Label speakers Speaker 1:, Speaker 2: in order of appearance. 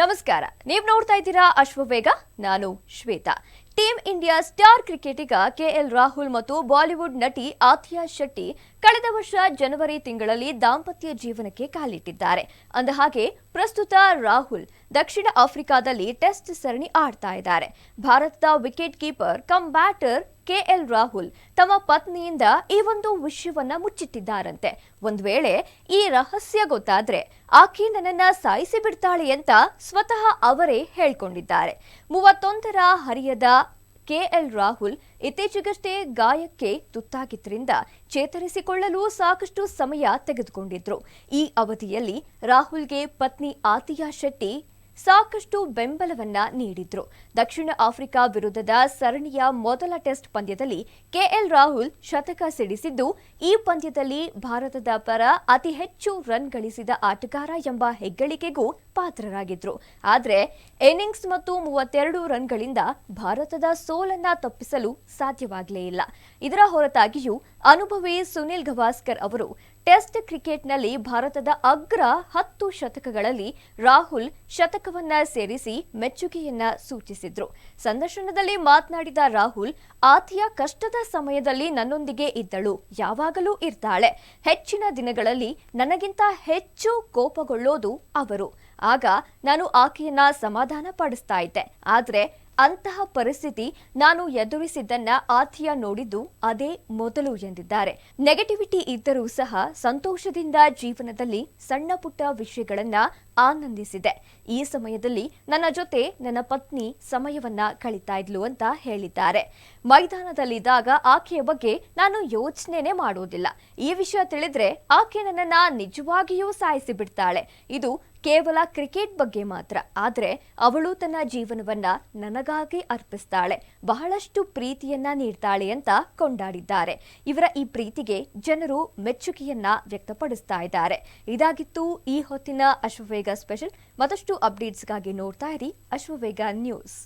Speaker 1: ನಮಸ್ಕಾರ, ನೀವು ನೋಡ್ತಾ ಇದ್ದೀರಾ ಅಶ್ವವೇಗ ನಾನು ಶ್ವೇತಾ. ಟೀಮ್ ಇಂಡಿಯಾ ಸ್ಟಾರ್ ಕ್ರಿಕೆಟಿಗ ಕೆಎಲ್ ರಾಹುಲ್ ಮತ್ತು ಬಾಲಿವುಡ್ ನಟಿ ಆಥಿಯಾ ಶೆಟ್ಟಿ ಕಳೆದ ವರ್ಷ ಜನವರಿ ತಿಂಗಳಲ್ಲಿ ದಾಂಪತ್ಯ ಜೀವನಕ್ಕೆ ಕಾಲಿಟ್ಟಿದ್ದಾರೆ. ಅಂದಹಾಗೆ ಪ್ರಸ್ತುತ ರಾಹುಲ್ ದಕ್ಷಿಣ ಆಫ್ರಿಕಾದಲ್ಲಿ ಟೆಸ್ಟ್ ಸರಣಿ ಆಡ್ತಾ ಇದ್ದಾರೆ. ಭಾರತದ wicket keeper cum batter KL Rahul ತಮ್ಮ ಪತ್ನಿಯಿಂದ ಈ ಒಂದು ವಿಷಯವನ್ನ ಮುಚ್ಚಿಟ್ಟಿದ್ದಾರಂತೆ. ಒಂದ್ ವೇಳೆ ಈ ರಹಸ್ಯ ಗೊತ್ತಾದ್ರೆ ಆಕೆ ನನ್ನನ್ನ ಸಾಯಿಸಿ ಬಿಡ್ತಾಳೆ ಅಂತ ಸ್ವತಃ ಅವರೇ ಹೇಳ್ಕೊಂಡಿದ್ದಾರೆ. ಮೂವತ್ತೊಂದರ ಹರಿಯದ ಕೆಎಲ್ ರಾಹುಲ್ ಇತ್ತೀಚೆಗಷ್ಟೇ ಗಾಯಕ್ಕೆ ತುತ್ತಾಗಿದ್ದರಿಂದ ಚೇತರಿಸಿಕೊಳ್ಳಲು ಸಾಕಷ್ಟು ಸಮಯ ತೆಗೆದುಕೊಂಡಿದ್ರು. ಈ ಅವಧಿಯಲ್ಲಿ ರಾಹುಲ್ಗೆ ಪತ್ನಿ ಆತಿಯಾ ಶೆಟ್ಟಿ ಸಾಕಷ್ಟು ಬೆಂಬಲವನ್ನ ನೀಡಿದ್ರು. ದಕ್ಷಿಣ ಆಫ್ರಿಕಾ ವಿರುದ್ಧದ ಸರಣಿಯ ಮೊದಲ ಟೆಸ್ಟ್ ಪಂದ್ಯದಲ್ಲಿ ಕೆಎಲ್ ರಾಹುಲ್ ಶತಕ ಸಿಡಿಸಿದ್ದು, ಈ ಪಂದ್ಯದಲ್ಲಿ ಭಾರತದ ಪರ ಅತಿ ಹೆಚ್ಚು ರನ್ ಗಳಿಸಿದ ಆಟಗಾರ ಎಂಬ ಹೆಗ್ಗಳಿಕೆಗೂ ಪಾತ್ರರಾಗಿದ್ರು. ಆದರೆ ಇನಿಂಗ್ಸ್ ಮತ್ತು ಮೂವತ್ತೆರಡು ರನ್ಗಳಿಂದ ಭಾರತದ ಸೋಲನ್ನ ತಪ್ಪಿಸಲು ಸಾಧ್ಯವಾಗಲೇ ಇಲ್ಲ. ಇದರ ಹೊರತಾಗಿಯೂ ಅನುಭವಿ ಸುನಿಲ್ ಗವಾಸ್ಕರ್ ಅವರು ಟೆಸ್ಟ್ ಕ್ರಿಕೆಟ್ನಲ್ಲಿ ಭಾರತದ ಅಗ್ರ ಹತ್ತು ಶತಕಗಳಲ್ಲಿ ರಾಹುಲ್ ಶತಕವನ್ನ ಸೇರಿಸಿ ಮೆಚ್ಚುಗೆಯನ್ನ ಸೂಚಿಸಿದ್ರು. ಸಂದರ್ಶನದಲ್ಲಿ ಮಾತನಾಡಿದ ರಾಹುಲ್ ಆತಿಯ ಕಷ್ಟದ ಸಮಯದಲ್ಲಿ ನನ್ನೊಂದಿಗೆ ಇದ್ದಳು, ಯಾವಾಗಲೂ ಇರ್ತಾಳೆ. ಹೆಚ್ಚಿನ ದಿನಗಳಲ್ಲಿ ನನಗಿಂತ ಹೆಚ್ಚು ಕೋಪಗೊಳ್ಳೋದು ಅವರು. ಆಗ ನಾನು ಆಕೆಯನ್ನ ಸಮಾಧಾನ ಪಡಿಸ್ತಾ ಇದ್ದೆ. ಆದ್ರೆ ಅಂತಹ ಪರಿಸ್ಥಿತಿ ನಾನು ಎದುರಿಸಿದ್ದನ್ನ ಆತಿಯ ನೋಡಿದ್ದು ಅದೇ ಮೊದಲು ಎಂದಿದ್ದಾರೆ. ನೆಗೆಟಿವಿಟಿ ಇದ್ದರೂ ಸಹ ಸಂತೋಷದಿಂದ ಜೀವನದಲ್ಲಿ ಸಣ್ಣ ಪುಟ್ಟ ವಿಷಯಗಳನ್ನ ಆನಂದಿಸಿದೆ. ಈ ಸಮಯದಲ್ಲಿ ನನ್ನ ಜೊತೆ ನನ್ನ ಪತ್ನಿ ಸಮಯವನ್ನ ಕಳೀತಾ ಇದ್ಲು ಅಂತ ಹೇಳಿದ್ದಾರೆ. ಮೈದಾನದಲ್ಲಿದ್ದಾಗ ಆಕೆಯ ಬಗ್ಗೆ ನಾನು ಯೋಚನೆನೇ ಮಾಡೋದಿಲ್ಲ. ಈ ವಿಷಯ ತಿಳಿದ್ರೆ ಆಕೆ ನನ್ನನ್ನ ನಿಜವಾಗಿಯೂ ಸಾಯಿಸಿ ಬಿಡ್ತಾಳೆ ಇದು ಕೇವಲ ಕ್ರಿಕೆಟ್ ಬಗ್ಗೆ ಮಾತ್ರ. ಆದರೆ ಅವಳು ತನ್ನ ಜೀವನವನ್ನ ನನಗಾಗಿ ಅರ್ಪಿಸ್ತಾಳೆ. ಬಹಳಷ್ಟು ಪ್ರೀತಿಯನ್ನ ನೀಡ್ತಾಳೆ ಅಂತ ಕೊಂಡಾಡಿದ್ದಾರೆ. ಇವರ ಈ ಪ್ರೀತಿಗೆ ಜನರು ಮೆಚ್ಚುಗೆಯನ್ನ ವ್ಯಕ್ತಪಡಿಸ್ತಾ ಇದ್ದಾರೆ. ಇದಾಗಿತ್ತು ಈ ಹೊತ್ತಿನ ಅಶ್ವವೇಗ ಸ್ಪೆಷಲ್ ಮತ್ತಷ್ಟು ಅಪ್ಡೇಟ್ಸ್ಗಾಗಿ ನೋಡ್ತಾ ಇರಿ ಅಶ್ವವೇಗ ನ್ಯೂಸ್